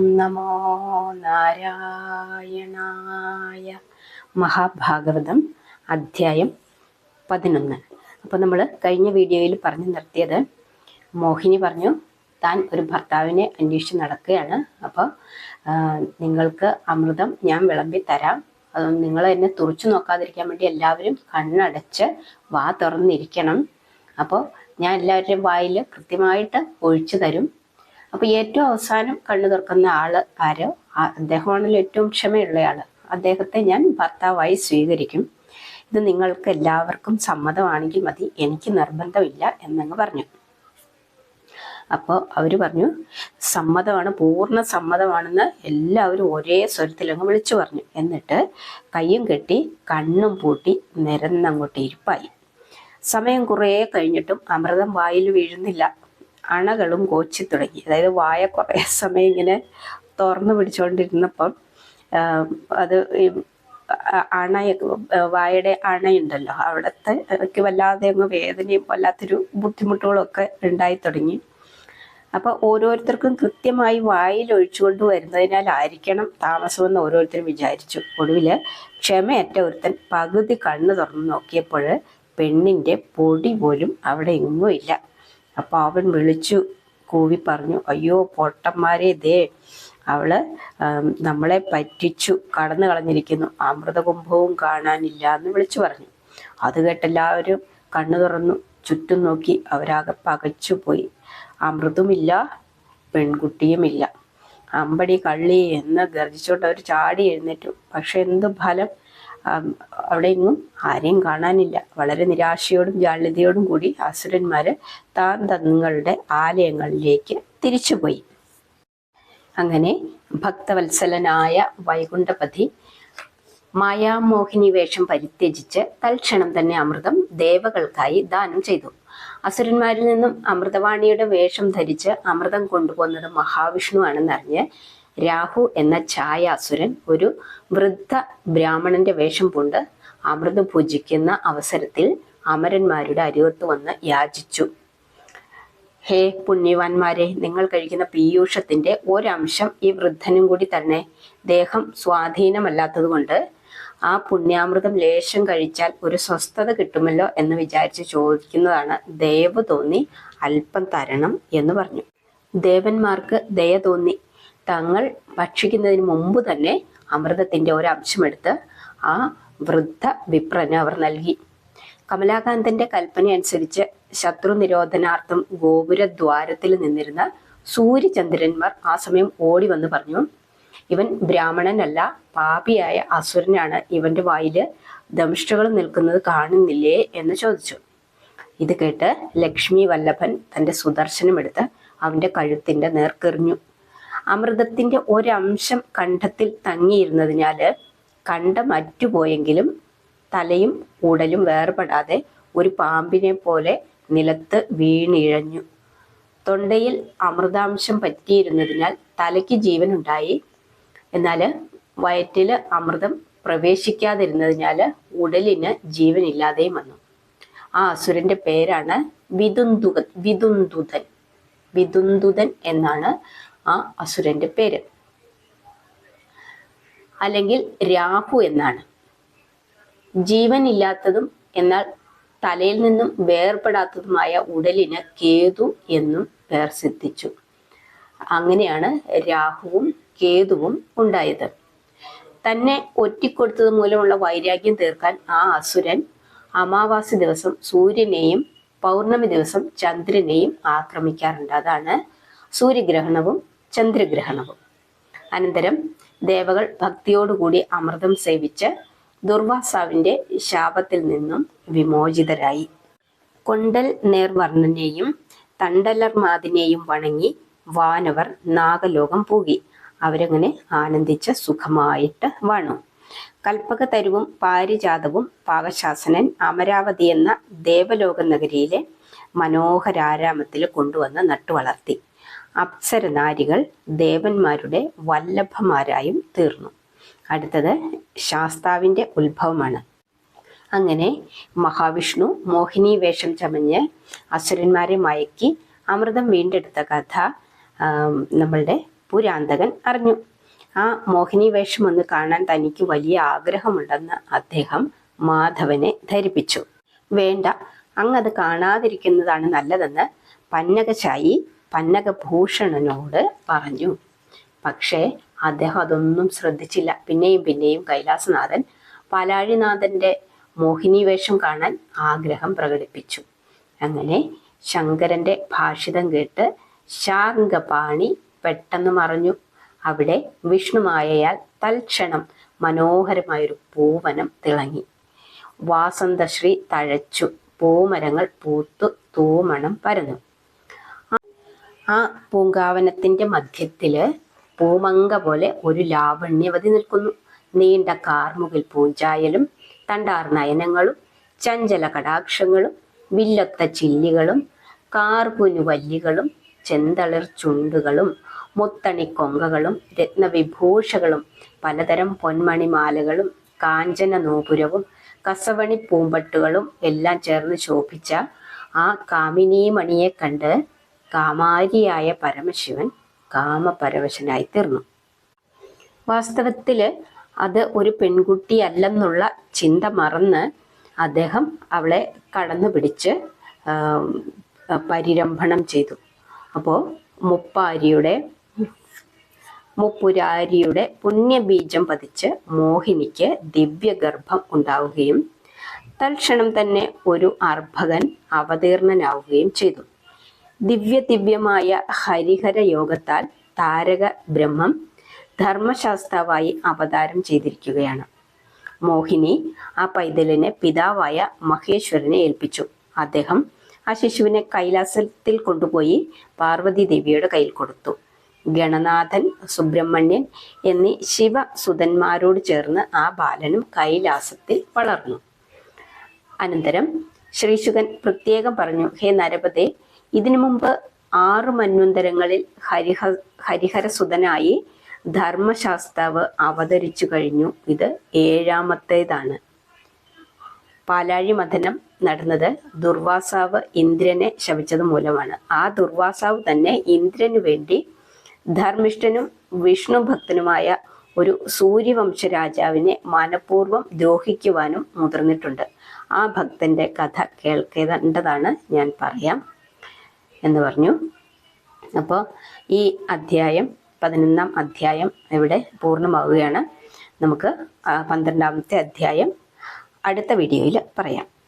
നമോ നാരായണായ മഹാഭാഗവതം അധ്യായം പതിനൊന്ന്. അപ്പോൾ നമ്മൾ കഴിഞ്ഞ വീഡിയോയിൽ പറഞ്ഞു നിർത്തിയത് മോഹിനി പറഞ്ഞു താൻ ഒരു ഭർത്താവിനെ അന്വേഷിച്ച് നടക്കുകയാണ്. അപ്പോൾ നിങ്ങൾക്ക് അമൃതം ഞാൻ വിളമ്പി തരാം. നിങ്ങൾ എന്നെ തുറച്ചു നോക്കാതിരിക്കാൻ വേണ്ടി എല്ലാവരും കണ്ണടച്ച് വാ തുറന്നിരിക്കണം. അപ്പോൾ ഞാൻ എല്ലാവരുടെയും വായിൽ കൃത്യമായിട്ട് ഒഴിച്ചു തരും. അപ്പോൾ ഏറ്റവും അവസാനം കണ്ണു തുറക്കുന്ന ആൾ ആരോ? അദ്ദേഹമാണല്ലോ ഏറ്റവും ക്ഷമയുള്ള ആൾ അദ്ദേഹത്തെ ഞാൻ ഭർത്താവായി സ്വീകരിക്കും. ഇത് നിങ്ങൾക്ക് എല്ലാവർക്കും സമ്മതമാണെങ്കിൽ മതി. എനിക്ക് നിർബന്ധമില്ല എന്നങ്ങ് പറഞ്ഞു. അപ്പോൾ അവർ പറഞ്ഞു സമ്മതമാണ് പൂർണ സമ്മതമാണെന്ന് എല്ലാവരും ഒരേ സ്വരത്തിലങ്ങ് വിളിച്ചു പറഞ്ഞു. എന്നിട്ട് കയ്യും കെട്ടി കണ്ണും പൂട്ടി നിരന്നങ്ങോട്ട് ഇരിപ്പായി. സമയം കുറേ കഴിഞ്ഞിട്ടും അമൃതം വായിൽ വീഴുന്നില്ല. അണകളും കോച്ചി തുടങ്ങി. അതായത് വായ കുറേ സമയം ഇങ്ങനെ തുറന്നു പിടിച്ചുകൊണ്ടിരുന്നപ്പം അത് അണ വായയുടെ അണയുണ്ടല്ലോ. അവിടുത്തെ ഒക്കെ വല്ലാതെ അങ്ങ് വേദനയും വല്ലാത്തൊരു ബുദ്ധിമുട്ടുകളൊക്കെ ഉണ്ടായി തുടങ്ങി. അപ്പോൾ ഓരോരുത്തർക്കും കൃത്യമായി വായിൽ ഒഴിച്ചുകൊണ്ട് വരുന്നതിനാലായിരിക്കണം താമസമെന്ന് ഓരോരുത്തരും വിചാരിച്ചു. ഒടുവിൽ ക്ഷമയറ്റ ഒരുത്തൻ പകുതി കണ്ണ് തുറന്ന് നോക്കിയപ്പോൾ പെണ്ണിന്റെ പൊടി പോലും അവിടെ എങ്ങും ഇല്ല. അപ്പോൾ അവൻ വിളിച്ചു കൂവി പറഞ്ഞു അയ്യോ പൊട്ടന്മാരെ ദേ അവൾ നമ്മളെ പറ്റിച്ചു കടന്നു കളഞ്ഞിരിക്കുന്നു അമൃതകുംഭവും കാണാനില്ല എന്ന് വിളിച്ചു പറഞ്ഞു. അത് കേട്ടെല്ലാവരും കണ്ണു തുറന്നു ചുറ്റും നോക്കി അവരാകെ പകച്ചു പോയി. അമൃതുമില്ല പെൺകുട്ടിയുമില്ല. അമ്പടി കള്ളി എന്ന് ഗർജിച്ചുകൊണ്ട് അവർ ചാടി എഴുന്നേറ്റു. പക്ഷെ എന്ത് ഫലം അവിടെ എങ്ങും ആരെയും കാണാനില്ല. വളരെ നിരാശയോടും ജാള്യതയോടും കൂടി അസുരന്മാര് താൻ തങ്ങളുടെ ആലയങ്ങളിലേക്ക് തിരിച്ചുപോയി. അങ്ങനെ ഭക്തവത്സലനായ വൈകുണ്ഠപതി മായാമോഹിനി വേഷം പരിത്യജിച്ച് തൽക്ഷണം തന്നെ അമൃതം ദേവകൾക്കായി ദാനം ചെയ്തു. അസുരന്മാരിൽ നിന്നും അമൃതവാണിയുടെ വേഷം ധരിച്ച് അമൃതം കൊണ്ടുപോകുന്നത് മഹാവിഷ്ണു ആണെന്നറിഞ്ഞ് രാഹു എന്ന ഛായാസുരൻ ഒരു വൃദ്ധ ബ്രാഹ്മണന്റെ വേഷം പൂണ്ട് അമൃതം പൂജിക്കുന്ന അവസരത്തിൽ അമരന്മാരുടെ അരികത്ത് വന്ന് യാചിച്ചു. ഹേ പുണ്യവാന്മാരെ നിങ്ങൾ കഴിക്കുന്ന പീയൂഷത്തിന്റെ ഒരംശം ഈ വൃദ്ധനും കൂടി തന്നെ. ദേഹം സ്വാധീനമല്ലാത്തതുകൊണ്ട് ആ പുണ്യാമൃതം ലേശം കഴിച്ചാൽ ഒരു സ്വസ്ഥത കിട്ടുമല്ലോ എന്ന് വിചാരിച്ച് ചോദിക്കുന്നതാണ് ദയവ് തോന്നി അല്പം തരണം എന്ന് പറഞ്ഞു. ദേവന്മാർക്ക് ദയ തോന്നി തങ്ങൾ ഭക്ഷിക്കുന്നതിന് മുമ്പ് തന്നെ അമൃതത്തിന്റെ ഒരംശമെടുത്ത് ആ വൃദ്ധ വിപ്രന് അവർ നൽകി. കമലാകാന്തന്റെ കൽപ്പന അനുസരിച്ച് ശത്രു നിരോധനാർത്ഥം ഗോപുരദ്വാരത്തിൽ നിന്നിരുന്ന സൂര്യചന്ദ്രന്മാർ ആ സമയം ഓടി വന്ന് പറഞ്ഞു ഇവൻ ബ്രാഹ്മണനല്ല പാപിയായ അസുരനാണ്. ഇവന്റെ വായിൽ ദംഷ്ടകൾ നിൽക്കുന്നത് കാണുന്നില്ലേ? എന്ന് ചോദിച്ചു. ഇത് കേട്ട് ലക്ഷ്മി വല്ലഭൻ തന്റെ സുദർശനം എടുത്ത് അവന്റെ കഴുത്തിന്റെ നേർക്കെറിഞ്ഞു. അമൃതത്തിന്റെ ഒരംശം കണ്ഠത്തിൽ തങ്ങിയിരുന്നതിനാൽ കണ്ഠം അറ്റുപോയെങ്കിലും തലയും ഉടലും വേർപെടാതെ ഒരു പാമ്പിനെ പോലെ നിലത്ത് വീണിഴഞ്ഞു. തൊണ്ടയിൽ അമൃതാംശം പറ്റിയിരുന്നതിനാൽ തലയ്ക്ക് ജീവനുണ്ടായി. എന്നാൽ വയറ്റിൽ അമൃതം പ്രവേശിക്കാതിരുന്നതിനാൽ ഉടലിന് ജീവനില്ലാതെയും വന്നു. ആ അസുരന്റെ പേരാണ് വിതുന്തുക വിതുന്തുതൻ. വിതുന്തുതൻ എന്നാണ് ആ അസുരന്റെ പേര്. അല്ലെങ്കിൽ രാഹു എന്നാണ്. ജീവനില്ലാത്തതും എന്നാൽ തലയിൽ നിന്നും വേർപെടാത്തതുമായ ഉടലിന് കേതു എന്നും പേർ സിദ്ധിച്ചു. അങ്ങനെയാണ് രാഹുവും കേതുവും ഉണ്ടായത്. തന്നെ ഒറ്റിക്കൊടുത്തത് മൂലമുള്ള വൈരാഗ്യം തീർക്കാൻ ആ അസുരൻ അമാവാസി ദിവസം സൂര്യനെയും പൗർണമി ദിവസം ചന്ദ്രനെയും ആക്രമിക്കാറുണ്ട്. അതാണ് സൂര്യഗ്രഹണവും ചന്ദ്രഗ്രഹണവും. അനന്തരം ദേവകൾ ഭക്തിയോടുകൂടി അമൃതം സേവിച്ച് ദുർവാസാവിന്റെ ശാപത്തിൽ നിന്നും വിമോചിതരായി. കൊണ്ടൽ നേർവർണനെയും തണ്ടലർമാതിനെയും വണങ്ങി വാനവർ നാഗലോകം പൂകി. അവരങ്ങനെ ആനന്ദിച്ച് സുഖമായിട്ട് വാണു. കൽപ്പകതരുവും പാരിജാതവും പാകശാസനൻ അമരാവതി എന്ന ദേവലോക നഗരിയിലെ മനോഹരാരാമത്തിൽ കൊണ്ടുവന്ന് നട്ടുവളർത്തി. അപ്സരനാരികൾ ദേവന്മാരുടെ വല്ലഭമാരായും തീർന്നു. അടുത്തത് ശാസ്താവിന്റെ ഉത്ഭവമാണ്. അങ്ങനെ മഹാവിഷ്ണു മോഹിനി വേഷം ചമഞ്ഞ് അസുരന്മാരെ മയക്കി അമൃതം വീണ്ടെടുത്ത കഥ നമ്മളുടെ പുരാന്തകൻ അറിഞ്ഞു. ആ മോഹിനി വേഷം ഒന്ന് കാണാൻ തനിക്ക് വലിയ ആഗ്രഹമുണ്ടെന്ന് അദ്ദേഹം മാധവനെ ധരിപ്പിച്ചു. വേണ്ട അങ്ങത് കാണാതിരിക്കുന്നതാണ് നല്ലതെന്ന് പന്നകശായി പന്നകഭൂഷണനോട് പറഞ്ഞു. പക്ഷേ അദ്ദേഹം അതൊന്നും ശ്രദ്ധിച്ചില്ല. പിന്നെയും പിന്നെയും കൈലാസനാഥൻ പാലാഴിനാഥന്റെ മോഹിനി വേഷം കാണാൻ ആഗ്രഹം പ്രകടിപ്പിച്ചു. അങ്ങനെ ശങ്കരന്റെ ഭാഷിതം കേട്ട് ശാങ്കപാണി പെട്ടെന്ന് മറഞ്ഞു. അവിടെ വിഷ്ണുമായയാൽ തൽക്ഷണം മനോഹരമായൊരു പൂവനം തിളങ്ങി. വാസന്തശ്രീ തഴച്ചു. പൂമരങ്ങൾ പൂത്തു. തൂമണം പരന്നു. ആ പൂങ്കാവനത്തിന്റെ മധ്യത്തിൽ പൂമങ്ക പോലെ ഒരു ലാവണ്യവതി നിൽക്കുന്നു. നീണ്ട കാർമുകിൽ പൂഞ്ചായലും തണ്ടാർ നയനങ്ങളും ചഞ്ചല കടാക്ഷങ്ങളും വില്ലൊത്ത ചില്ലികളും കാർപുനു വല്ലികളും ചെന്തളിർ ചുണ്ടുകളും മുത്തണിക്കൊങ്കകളും രത്നവിഭൂഷകളും പലതരം പൊന്മണിമാലകളും കാഞ്ചന നൂപുരവും കസവണി പൂമ്പട്ടുകളും എല്ലാം ചേർന്ന് ശോഭിച്ച ആ കാമിനീമണിയെ കണ്ട് കാമാരിയായ പരമശിവൻ കാമപരവശനായി തീർന്നു. വാസ്തവത്തിൽ അത് ഒരു പെൺകുട്ടിയല്ലെന്നുള്ള ചിന്ത മറന്ന് അദ്ദേഹം അവളെ കടന്നു പിടിച്ച് പരിരംഭണം ചെയ്തു. അപ്പോൾ മുപ്പാരിയുടെ മുപ്പുരാരിയുടെ പുണ്യബീജം പതിച്ച് മോഹിനിക്ക് ദിവ്യഗർഭം ഉണ്ടാവുകയും തൽക്ഷണം തന്നെ ഒരു അർഭകൻ അവതീർണനാവുകയും ചെയ്തു. ദിവ്യ ദിവ്യമായ ഹരിഹര യോഗത്താൽ താരക ബ്രഹ്മം ധർമ്മശാസ്താവായി അവതാരം ചെയ്തിരിക്കുകയാണ്. മോഹിനി ആ പൈതലിനെ പിതാവായ മഹേശ്വരനെ ഏൽപ്പിച്ചു. അദ്ദേഹം ആ ശിശുവിനെ കൈലാസത്തിൽ കൊണ്ടുപോയി പാർവതി ദേവിയുടെ കയ്യിൽ കൊടുത്തു. ഗണനാഥൻ സുബ്രഹ്മണ്യൻ എന്നീ ശിവസുതന്മാരോട് ചേർന്ന് ആ ബാലനും കൈലാസത്തിൽ വളർന്നു. അനന്തരം ശ്രീശുകൻ പ്രത്യേകം പറഞ്ഞു ഹേ നരപതേ ഇതിനു മുമ്പ് ആറ് മന്വന്തരങ്ങളിൽ ഹരിഹ ഹരിഹരസുതനായി ധർമ്മശാസ്താവ് അവതരിച്ചു കഴിഞ്ഞു. ഇത് ഏഴാമത്തേതാണ്. പാലാഴി മഥനം നടന്നത് ദുർവാസാവ് ഇന്ദ്രനെ ശപിച്ചത് മൂലമാണ്. ആ ദുർവാസാവ് തന്നെ ഇന്ദ്രനു വേണ്ടി ധർമ്മിഷ്ഠനും വിഷ്ണു ഭക്തനുമായ ഒരു സൂര്യവംശ രാജാവിനെ മനഃപൂർവം ദ്രോഹിക്കുവാനും മുതിർന്നിട്ടുണ്ട്. ആ ഭക്തന്റെ കഥ കേൾക്കേണ്ടതാണ് ഞാൻ പറയാം. എന്ന് പറഞ്ഞു. അപ്പോൾ ഈ അധ്യായം പതിനൊന്നാം അധ്യായം ഇവിടെ പൂർണമാവുകയാണ്. നമുക്ക് പന്ത്രണ്ടാമത്തെ അധ്യായം അടുത്ത വീഡിയോയിൽ പറയാം.